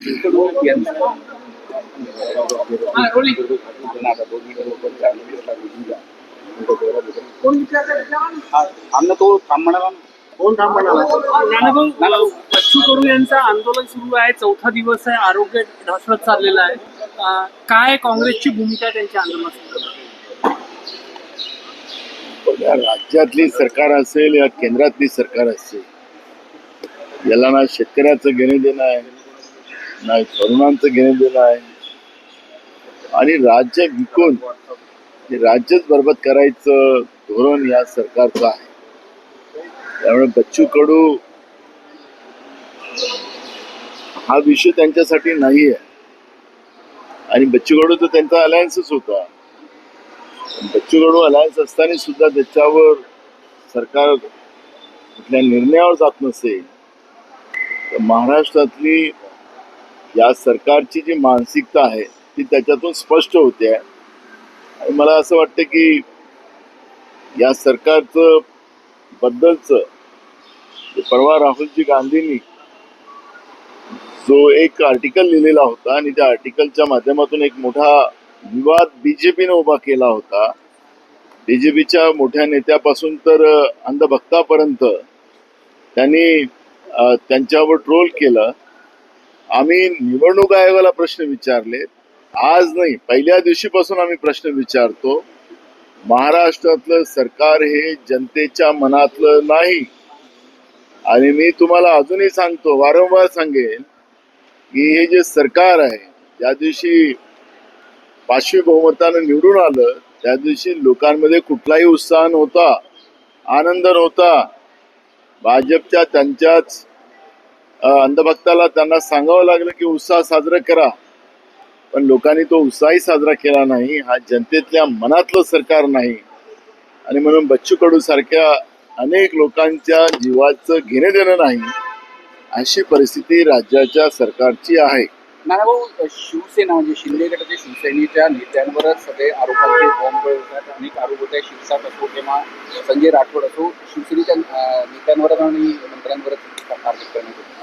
तो कोण नानाभाऊ बच्चू कडू यांचं आंदोलन सुरू आहे. चौथा दिवस आहे. आरोग्य ढासळत चाललेलं आहे. काय काँग्रेसची भूमिका त्यांच्या आंदोलनात राज्यातली सरकार असेल या केंद्रातली सरकार असेल याला ना शेतकऱ्याचं घेणं देणं आहे. नाही तरुणांचं घेणं देणं आहे. आणि राज्य विकून राज्यच बरबाद करायचं धोरण या सरकारचं आहे. त्यामुळे बच्चू कडू हा विषय त्यांच्यासाठी नाही आहे आणि बच्चू कडू तर त्यांचा अलायन्सच होता. बच्चू कडू अलायन्स असताना सुद्धा त्याच्यावर सरकार कुठल्या निर्णयावर जात नसेल तर महाराष्ट्रातली या सरकारची जी मानसिकता आहे ती त्याच्यातून स्पष्ट होते. आहे आणि मला असं वाटतं की या सरकारचं बद्दलचं परवा राहुलजी गांधींनी जो एक आर्टिकल लिहिलेला होता आणि त्या आर्टिकलच्या माध्यमातून एक मोठा विवाद बीजेपीने उभा केला होता. बीजेपीच्या मोठ्या नेत्यापासून तर अंधभक्तापर्यंत त्यांनी त्यांच्यावर ट्रोल केलं. आम्ही निवडणूक आयोगाला प्रश्न विचारले. आज नाही पहिल्या दिवशीपासून आम्ही प्रश्न विचारतो. महाराष्ट्रातलं सरकार हे जनतेच्या मनातलं नाही. आणि मी तुम्हाला अजूनही सांगतो वारंवार सांगेन की हे जे सरकार आहे ज्या दिवशी पाचवी बहुमतानं निवडून आलं त्या दिवशी लोकांमध्ये कुठलाही उत्साह नव्हता आनंद नव्हता. भाजपच्या त्यांच्याच अंधभक्ताला त्यांना सांगावं लागलं की उत्साह साजरा करा. पण लोकांनी तो उत्साही साजरा केला नाही. हा जनतेतल्या मनातलं सरकार नाही. आणि म्हणून बच्चू कडू सारख्या अनेक लोकांच्या जीवाचं घेणे देणं नाही अशी परिस्थिती राज्याच्या सरकारची आहे. नानाभाऊ शिवसेना म्हणजे शिंदे गटाच्या शिवसेनेच्या नेत्यांवरच सगळे आरोपांचे बॉम्ब अनेक आरोप होत आहे शिवसाट असो किंवा संजय राठोड असो शिवसेनेच्या नेत्यांवरच आणि मंत्र्यांवरच करण्यात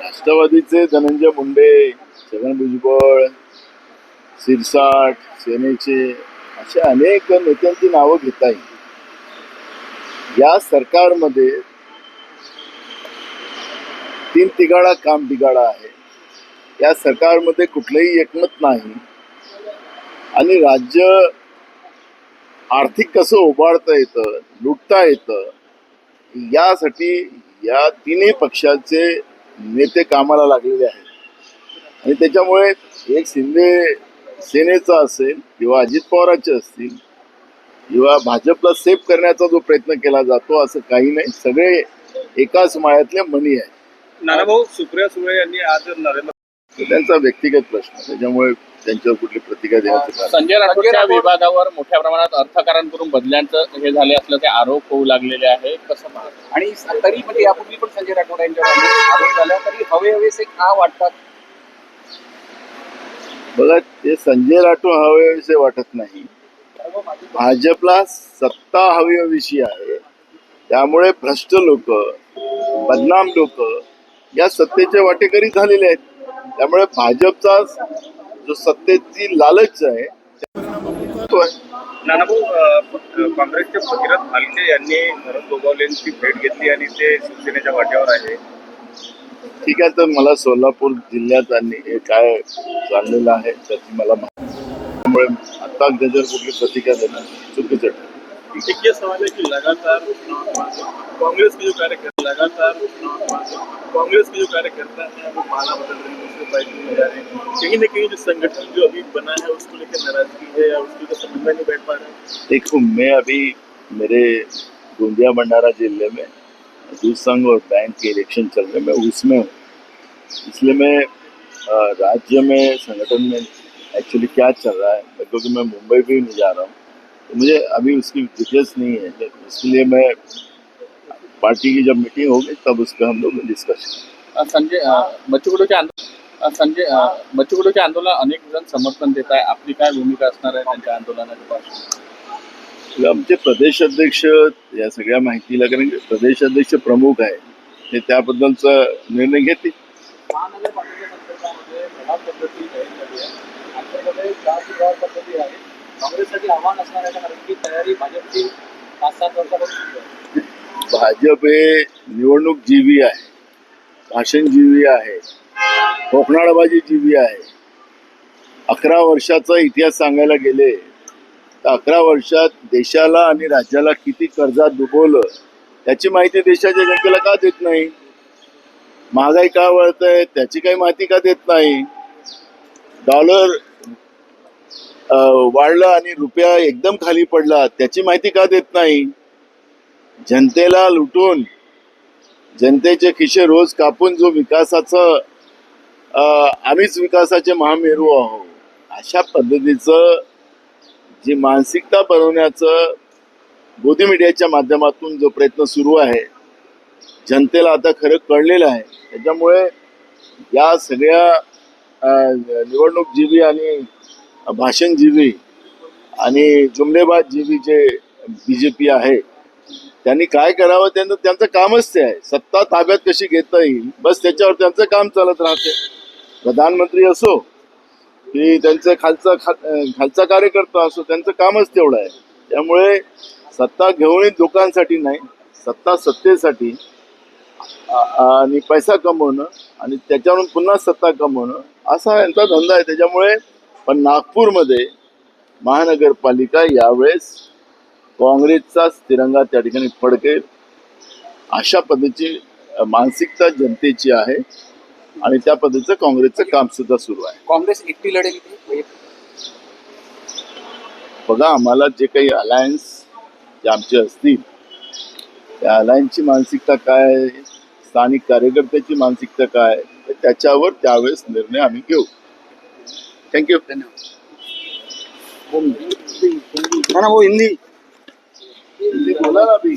राष्ट्रवादीचे धनंजय मुंडे छगन भुजबळ सिरसाट सेनेचे असे अनेक नेत्यांची नावं घेता येईल या सरकारमध्ये तीन तिगाडा काम बिगाडा आहे. या सरकारमध्ये कुठलंही एकमत नाही. आणि राज्य आर्थिक कसं उभारता येतं लुटता येतं यासाठी या तिन्ही पक्षाचे नेते कामाला लागलेले आहेत. आणि त्याच्यामुळे एक शिंदे सेनेचा असेल किंवा अजित पवारांचे असतील किंवा भाजपला सेफ करण्याचा जो प्रयत्न केला जातो असं काही नाही. सगळे एकाच मायातले मनी आहेत. नानाभाऊ सुप्रिया सुळे यांनी आज नरेंद्र त्यांचा व्यक्तिगत प्रश्न. त्याच्यामुळे त्यांच्यावर कुठली प्रतिक्रिया देण्याचं कारण संजय राठोडच्या राठोड- विभागावर मोठ्या प्रमाणात अर्थकारण करून बदल्यांचं हे झाले असल्याचे आरोप होऊ लागलेले आहे कसं पाहता आणि तरी म्हणजे यापूर्वी पण संजय राठोड यांच्यावर अनेक आरोप झाला तरी हवे हवेसे का वाटतात? बघा ते संजय राठोड हवेविषयी वाटत नाही. भाजपला सत्ता हवीविषयी आहे. त्यामुळे भ्रष्ट लोक बदनाम लोक या सत्तेचे वाटेकरी झालेले आहेत. त्यामुळे भाजपचा जो सत्तेची लालच आहे. नानाभाऊ काँग्रेसचे भगीरथ भालके यांनी भरत गोगावलेंची भेट घेतली आणि ते शिवसेनेच्या वाट्यावर आहे ठीक आहे तर मला सोलापूर जिल्ह्यात आणि हे काय चाललेलं आहे त्याची मला माहिती त्यामुळे आता त्याच्यावर कुठली प्रतिक्रिया देणं चुकीचं ये सवाल है कि लगातार कांग्रेस के जो कार्यकर्ता, लगातार कांग्रेस के जो कार्यकर्ता हैं, वो माला बदल रहे हैं दूसरे में जा रहे हैं। कहीं ना कहीं जो संगठन जो अभी बना है, उसको लेकर नाराज़गी है या उसको समन्वय नहीं बैठ पा रहे देखो, मैं अभी मेरे गोंदिया भंडारा ज़िले में दूध संघ और बैंक के इलेक्शन चल रहे मैं उसमें हूँ। इसलिए मैं राज्य में संगठन में एक्चुअली क्या चल रहा है क्योंकि मैं मुंबई भी नहीं जा रहा हूँ तो मुझे अभी उसकी डिटेल्स नहीं है तो इसलिए मैं पार्टी की जब मीटिंग होगी तब उस पर हम लोग डिस्कस संजय बच्चू आंदोलन संजय बच्चू आंदोलन अनेक जण समर्थन देत आहे आपली काय भूमिका असणार आहे त्यांच्या आंदोलनाच्या पार्श्वभूमीवर? आमचे प्रदेश अध्यक्ष या सगळ्या माहितीला कारण प्रदेश अध्यक्ष प्रमुख आहे. ते त्याबद्दलचा निर्णय घेतील. महानगरपालिकेच्या संदर्भामध्ये पद्धती जाहीर झाली आहे. आमच्याकडे चार पद्धती आहे. काँग्रेससाठी आव्हान असणार आहे कारण की तयारी भाजपची पाच सात वर्षापासून भाजप हे निवडणूक जीवी आहे भाषण जीवी आहे कोकणाळबाजी जीवी आहे. अकरा वर्षाचा इतिहास सांगायला गेले तर अकरा वर्षात देशाला आणि राज्याला किती कर्जात डुबवलं त्याची माहिती देशाच्या जनतेला का देत नाही? महागाई का वळत आहे त्याची काही माहिती का देत नाही? डॉलर वाढला आणि रुपया एकदम खाली पडला त्याची माहिती का देत नाही? जनतेला लुटून जनतेचे खिशे रोज कापून जो विकासाचं आम्हीच विकासाचे महामेरू आहोत. अशा पद्धतीचं जी मानसिकता बनवण्याचं बोधी मीडियाच्या माध्यमातून जो प्रयत्न सुरू आहे जनतेला आता खरं कळलेलं आहे. त्याच्यामुळे या सगळ्या निवडणूक जीवी आणि भाषणजीवी आणि जुमलेबाज जीवी जे बी जे पी आहे त्यांनी काय करावं त्यांचं त्यांचं कामच ते आहे. सत्ता ताब्यात कशी घेता येईल? बस त्याच्यावर त्यांचं काम चालत राहते. प्रधानमंत्री असो की त्यांचं खालचा खा खालचा कार्यकर्ता असो त्यांचं कामच तेवढं आहे. त्यामुळे सत्ता घेऊनही लोकांसाठी नाही सत्ता सत्तेसाठी आणि पैसा कमवणं आणि त्याच्यावरून पुन्हा सत्ता कमवणं असा यांचा धंदा आहे. त्याच्यामुळे पण नागपूरमध्ये महानगरपालिका यावेळेस काँग्रेसचा तिरंगा त्या ठिकाणी फडकेल. अशा पद्धतीची मानसिकता जनतेची आहे आणि त्या पद्धतीचं काँग्रेसचं काम सुद्धा सुरू आहे. काँग्रेस एकटी लढेल इथे? बघा आम्हाला जे काही अलायन्स जे आमचे असतील त्या अलायन्सची मानसिकता काय आहे? स्थानिक कार्यकर्त्याची मानसिकता काय त्याच्यावर त्यावेळेस निर्णय आम्ही घेऊ. थँक्यू धन्यवाद ना ना वो हिंदी बोला ना बी